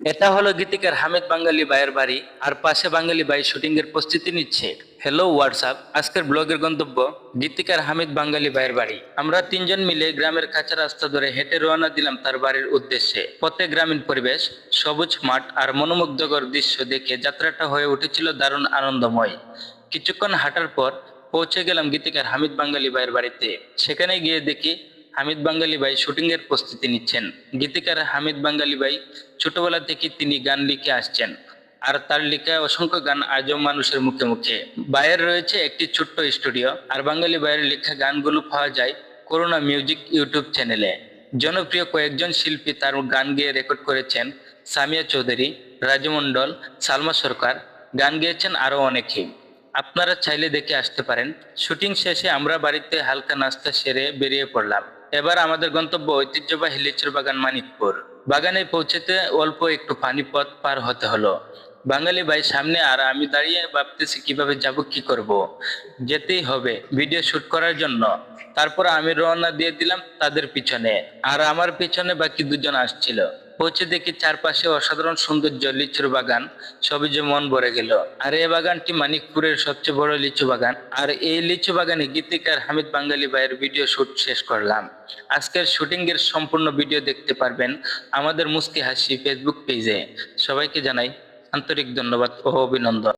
এটা হলো গীতিকার হামিদ বাঙালি ভাইয়ের বাড়ি, আর পাশে বাঙালি ভাই শুটিং এর প্রস্তুতি নিচ্ছে। হ্যালো হোয়াটসঅ্যাপ আজকের ব্লগের গন্তব্য, গীতিকার হামিদ বাঙালি ভাইয়ের বাড়ি। আমরা তিনজন মিলে গ্রামের কাঁচা রাস্তা ধরে হেঁটে রওনা দিলাম তার বাড়ির উদ্দেশ্যে। পথে গ্রামীণ পরিবেশ, সবুজ মাঠ আর মনোমুগ্ধকর দৃশ্য দেখে যাত্রাটা হয়ে উঠেছিল দারুণ আনন্দময়। কিছুক্ষণ হাঁটার পর পৌঁছে গেলাম গীতিকার হামিদ বাঙালি ভাইয়ের বাড়িতে। সেখানে গিয়ে দেখি হামিদ বাঙালি ভাই শুটিং এর প্রস্তুতি নিচ্ছেন। গীতিকার হামিদ বাঙালি ভাই ছোটবেলা থেকে তিনি গান লিখে আসছেন, আর তার লেখা অসংখ্য গান আজও মানুষের মুখে মুখে। ভাইয়ের রয়েছে একটি ছোট্ট স্টুডিও, আর বাঙালি ভাইয়ের লেখা গানগুলো পাওয়া যায় করোনা মিউজিক ইউটিউব চ্যানেলে। জনপ্রিয় কয়েকজন শিল্পী তার গান গেয়ে রেকর্ড করেছেন সামিয়া চৌধুরী, রাজু মণ্ডল, সালমা সরকার, গান গেয়েছেন আরও অনেকেই আপনারা চাইলে দেখে আসতে পারেন। শুটিং শেষে আমরা বাড়িতে হালকা নাস্তা সেরে বেরিয়ে পড়লাম। এবার আমাদের গন্তব্য ঐতিহ্যবাহী লিচুর বাগান মানিকপুর। বাগানে পৌঁছেতে অল্প একটু পানি পথ পার হতে হলো। বাঙালি ভাই সামনে আর আমি দাঁড়িয়ে ভাবতেছি কীভাবে যাব, কি করব। যেতেই হবে ভিডিও শুট করার জন্য। তারপর আমি রওনা দিয়ে দিলাম তাদের পিছনে। আর আমার পিছনে বাকি দুজন আসছিল। পৌঁছে দেখি চারপাশে অসাধারণ সৌন্দর্য, লিচুর বাগান সবুজে মন ভরে গেল। আর এই বাগানটি মানিকপুরের সবচেয়ে বড় লিচু বাগান। আর এই লিচু বাগানে গীতিকার হামিদ বাঙালি ভাইয়ের ভিডিও শুট শেষ করলাম। আজকের শুটিং এর সম্পূর্ণ ভিডিও দেখতে পারবেন আমাদের মুস্কি হাসি ফেসবুক পেজে। সবাইকে জানাই আন্তরিক ধন্যবাদ ও অভিনন্দন।